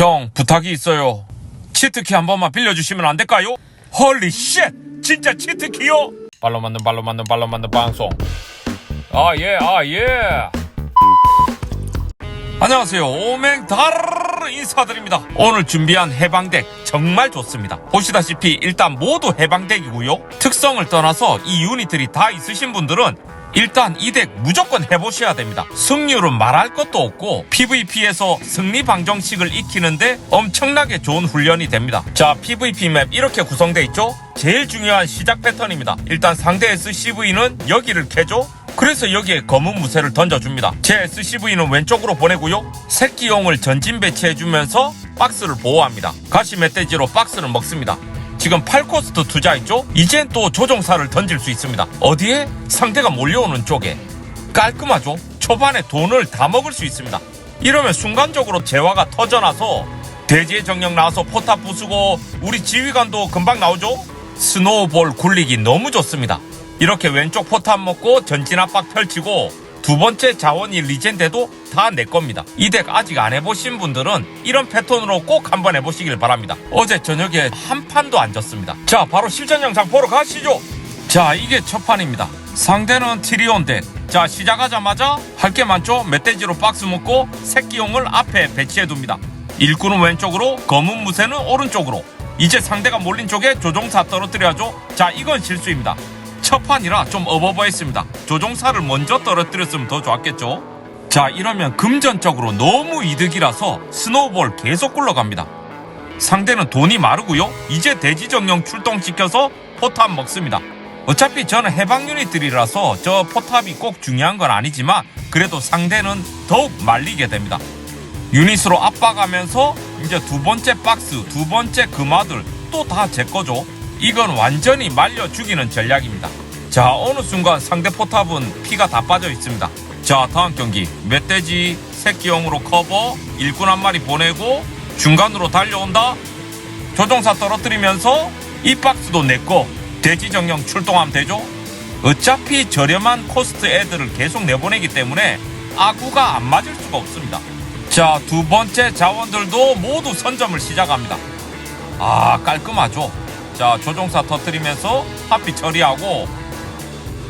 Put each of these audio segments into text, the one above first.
형 부탁이 있어요. 치트키 한 번만 빌려주시면 안 될까요? 헐리 쉣! 진짜 치트키요? 발로 만든 발로 만든 발로 만든 방송. 아 예, 아 예. 안녕하세요. 오맹다르 인사드립니다. 오늘 준비한 해방덱 정말 좋습니다. 보시다시피 일단 모두 해방덱이고요. 특성을 떠나서 이 유닛들이 다 있으신 분들은 일단 이 덱 무조건 해보셔야 됩니다. 승률은 말할 것도 없고 PVP에서 승리 방정식을 익히는데 엄청나게 좋은 훈련이 됩니다. 자, PVP 맵 이렇게 구성되어 있죠? 제일 중요한 시작 패턴입니다. 일단 상대 SCV는 여기를 캐죠? 그래서 여기에 검은 무쇠를 던져줍니다. 제 SCV는 왼쪽으로 보내고요. 새끼용을 전진 배치해주면서 박스를 보호합니다. 가시 멧돼지로 박스를 먹습니다. 지금 8코스트 투자했죠? 이젠 또 조종사를 던질 수 있습니다. 어디에? 상대가 몰려오는 쪽에. 깔끔하죠? 초반에 돈을 다 먹을 수 있습니다. 이러면 순간적으로 재화가 터져나서 대지의 정령 나와서 포탑 부수고 우리 지휘관도 금방 나오죠? 스노우볼 굴리기 너무 좋습니다. 이렇게 왼쪽 포탑 먹고 전진 압박 펼치고 두 번째 자원이 리젠데도 다 내 겁니다. 이 덱 아직 안 해보신 분들은 이런 패턴으로 꼭 한번 해보시길 바랍니다. 어제 저녁에 한 판도 안 졌습니다. 자, 바로 실전 영상 보러 가시죠. 자, 이게 첫 판입니다. 상대는 티리온 덱. 자, 시작하자마자 할 게 많죠? 멧돼지로 박스 묶고 새끼용을 앞에 배치해둡니다. 일꾼은 왼쪽으로, 검은 무쇠는 오른쪽으로. 이제 상대가 몰린 쪽에 조종사 떨어뜨려야죠. 자, 이건 실수입니다. 첫 판이라 좀 어버버했습니다. 조종사를 먼저 떨어뜨렸으면 더 좋았겠죠? 자, 이러면 금전적으로 너무 이득이라서 스노우볼 계속 굴러갑니다. 상대는 돈이 마르고요. 이제 대지정령 출동시켜서 포탑 먹습니다. 어차피 저는 해방 유닛들이라서 저 포탑이 꼭 중요한 건 아니지만 그래도 상대는 더욱 말리게 됩니다. 유닛으로 압박하면서 이제 두 번째 박스, 두 번째 금화들 또 다 제 거죠. 이건 완전히 말려 죽이는 전략입니다. 자, 어느 순간 상대 포탑은 피가 다 빠져 있습니다. 자, 다음 경기. 멧돼지 새끼용으로 커버, 일꾼 한 마리 보내고 중간으로 달려온다. 조종사 떨어뜨리면서 이 박스도 내거 돼지 정령 출동하면 되죠? 어차피 저렴한 코스트 애들을 계속 내보내기 때문에 아구가 안 맞을 수가 없습니다. 자, 두 번째 자원들도 모두 선점을 시작합니다. 아, 깔끔하죠? 자, 조종사 터뜨리면서 하피 처리하고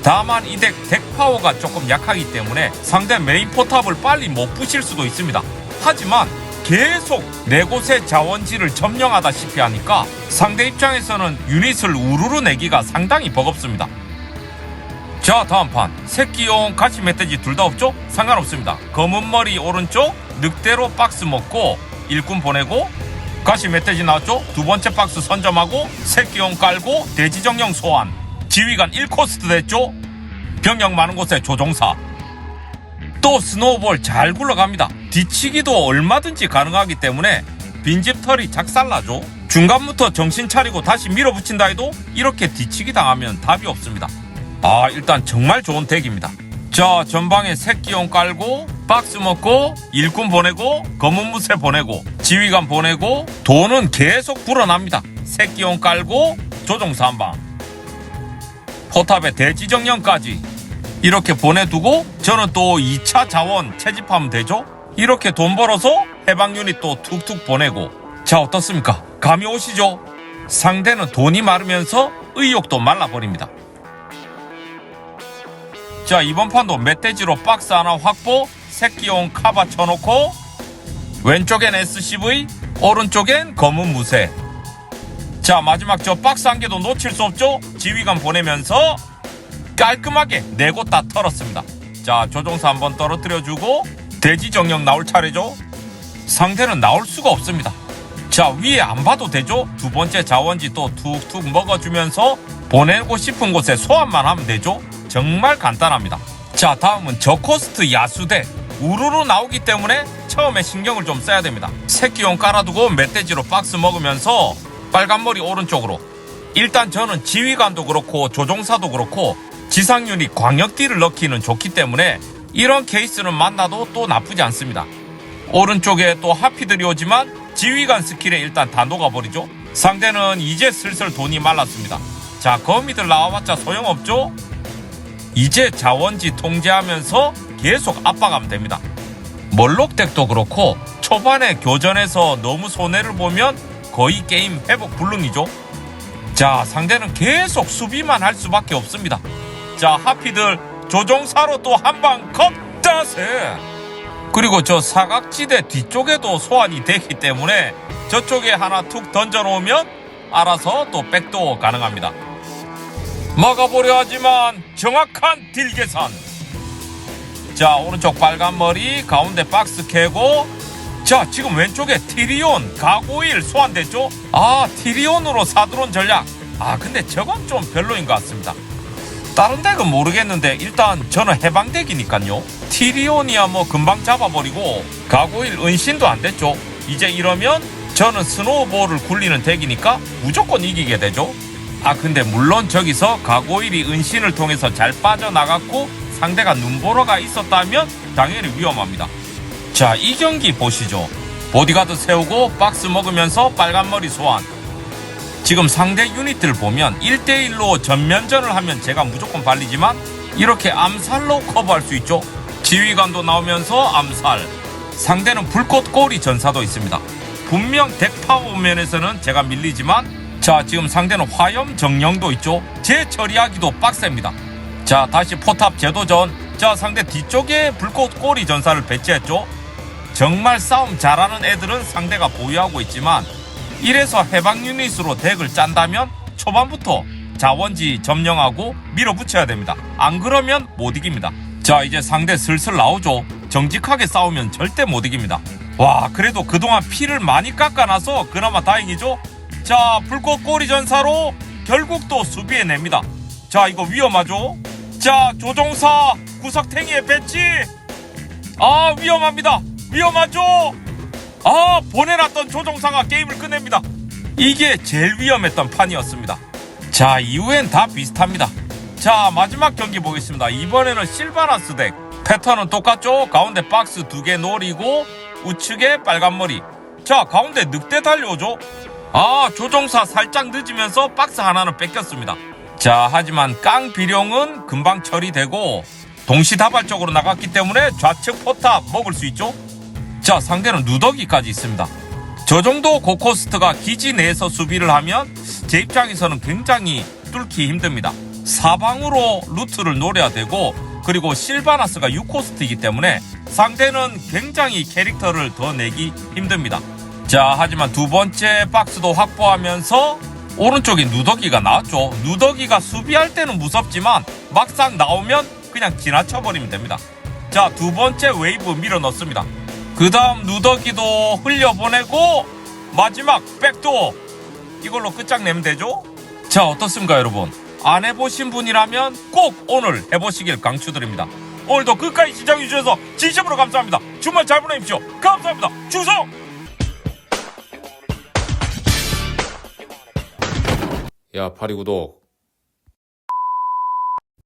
다만 이 덱 덱파워가 조금 약하기 때문에 상대 메인 포탑을 빨리 못 부실 수도 있습니다. 하지만 계속 네 곳의 자원지를 점령하다시피 하니까 상대 입장에서는 유닛을 우르르 내기가 상당히 버겁습니다. 자 다음 판 새끼용 가시 멧돼지 둘 다 없죠? 상관없습니다. 검은 머리 오른쪽 늑대로 박스 먹고 일꾼 보내고 가시 멧돼지 나왔죠? 두 번째 박스 선점하고 새끼용 깔고 대지 정령 소환 지휘관 1코스트 됐죠? 병력 많은 곳에 조종사 또 스노우볼 잘 굴러갑니다. 뒤치기도 얼마든지 가능하기 때문에 빈집 털이 작살나죠. 중간부터 정신 차리고 다시 밀어붙인다 해도 이렇게 뒤치기 당하면 답이 없습니다. 아 일단 정말 좋은 덱입니다. 자 전방에 새끼용 깔고 박스 먹고 일꾼 보내고 검은 무쇠 보내고 지휘관 보내고 돈은 계속 불어납니다. 새끼용 깔고 조종사 한 방 포탑에 대지정령까지 이렇게 보내두고 저는 또 2차 자원 채집하면 되죠? 이렇게 돈 벌어서 해방 유닛 또 툭툭 보내고 자 어떻습니까? 감이 오시죠? 상대는 돈이 마르면서 의욕도 말라버립니다. 자 이번 판도 멧돼지로 박스 하나 확보 새끼용 카바 쳐놓고 왼쪽엔 SCV 오른쪽엔 검은 무쇠 자 마지막 저 박스 한 개도 놓칠 수 없죠? 지휘관 보내면서 깔끔하게 네 곳 다 털었습니다. 자, 조종사 한번 떨어뜨려주고 대지 정령 나올 차례죠. 상대는 나올 수가 없습니다. 자, 위에 안 봐도 되죠? 두 번째 자원지 또 툭툭 먹어주면서 보내고 싶은 곳에 소환만 하면 되죠? 정말 간단합니다. 자, 다음은 저코스트 야수대. 우르르 나오기 때문에 처음에 신경을 좀 써야 됩니다. 새끼용 깔아두고 멧돼지로 박스 먹으면서 빨간머리 오른쪽으로. 일단 저는 지휘관도 그렇고 조종사도 그렇고 지상 유닛 광역딜을 넣기는 좋기 때문에 이런 케이스는 만나도 또 나쁘지 않습니다. 오른쪽에 또 하피들이 오지만 지휘관 스킬에 일단 다 녹아버리죠. 상대는 이제 슬슬 돈이 말랐습니다. 자, 거미들 나와봤자 소용없죠? 이제 자원지 통제하면서 계속 압박하면 됩니다. 멀록덱도 그렇고 초반에 교전에서 너무 손해를 보면 거의 게임 회복 불능이죠. 자, 상대는 계속 수비만 할 수밖에 없습니다. 자, 하피들 조종사로 또 한방 컵다세. 그리고 저 사각지대 뒤쪽에도 소환이 되기 때문에 저쪽에 하나 툭 던져놓으면 알아서 또 백도 가능합니다. 막아보려 하지만 정확한 딜 계산. 자, 오른쪽 빨간 머리, 가운데 박스 캐고, 자, 지금 왼쪽에 티리온, 가고일 소환됐죠? 아, 티리온으로 사드론 전략. 아, 근데 저건 좀 별로인 것 같습니다. 다른 덱은 모르겠는데 일단 저는 해방덱이니까요. 티리온이야 뭐 금방 잡아버리고 가고일 은신도 안 됐죠. 이제 이러면 저는 스노우볼을 굴리는 덱이니까 무조건 이기게 되죠. 아 근데 물론 저기서 가고일이 은신을 통해서 잘 빠져나갔고 상대가 눈보라가 있었다면 당연히 위험합니다. 자 이 경기 보시죠. 보디가드 세우고 박스 먹으면서 빨간머리 소환. 지금 상대 유닛들 보면 1대1로 전면전을 하면 제가 무조건 발리지만 이렇게 암살로 커버할 수 있죠. 지휘관도 나오면서 암살. 상대는 불꽃 꼬리 전사도 있습니다. 분명 덱파워 면에서는 제가 밀리지만 자 지금 상대는 화염 정령도 있죠. 제 처리하기도 빡셉니다. 자 다시 포탑 제도전. 자 상대 뒤쪽에 불꽃 꼬리 전사를 배치했죠. 정말 싸움 잘하는 애들은 상대가 보유하고 있지만 이래서 해방 유닛으로 덱을 짠다면 초반부터 자원지 점령하고 밀어붙여야 됩니다. 안 그러면 못 이깁니다. 자 이제 상대 슬슬 나오죠. 정직하게 싸우면 절대 못 이깁니다. 와 그래도 그동안 피를 많이 깎아놔서 그나마 다행이죠. 자 불꽃 꼬리 전사로 결국 또 수비해냅니다. 자 이거 위험하죠. 자 조종사 구석탱이의 배치. 아 위험합니다. 위험하죠. 아 보내놨던 조종사가 게임을 끝냅니다. 이게 제일 위험했던 판이었습니다. 자 이후엔 다 비슷합니다. 자 마지막 경기 보겠습니다. 이번에는 실바나스 덱 패턴은 똑같죠. 가운데 박스 두 개 노리고 우측에 빨간 머리. 자 가운데 늑대 달려오죠. 아 조종사 살짝 늦으면서 박스 하나는 뺏겼습니다. 자 하지만 깡 비룡은 금방 처리되고 동시다발적으로 나갔기 때문에 좌측 포탑 먹을 수 있죠. 자, 상대는 누더기까지 있습니다. 저 정도 고코스트가 기지 내에서 수비를 하면 제 입장에서는 굉장히 뚫기 힘듭니다. 사방으로 루트를 노려야 되고 그리고 실바나스가 6코스트이기 때문에 상대는 굉장히 캐릭터를 더 내기 힘듭니다. 자, 하지만 두 번째 박스도 확보하면서 오른쪽에 누더기가 나왔죠. 누더기가 수비할 때는 무섭지만 막상 나오면 그냥 지나쳐버리면 됩니다. 자, 두 번째 웨이브 밀어 넣습니다. 그 다음 누더기도 흘려보내고 마지막 백도 이걸로 끝장내면 되죠? 자 어떻습니까 여러분? 안 해보신 분이라면 꼭 오늘 해보시길 강추드립니다. 오늘도 끝까지 시청해주셔서 진심으로 감사합니다. 주말 잘 보내십시오. 감사합니다. 주성! 야, 파리 구독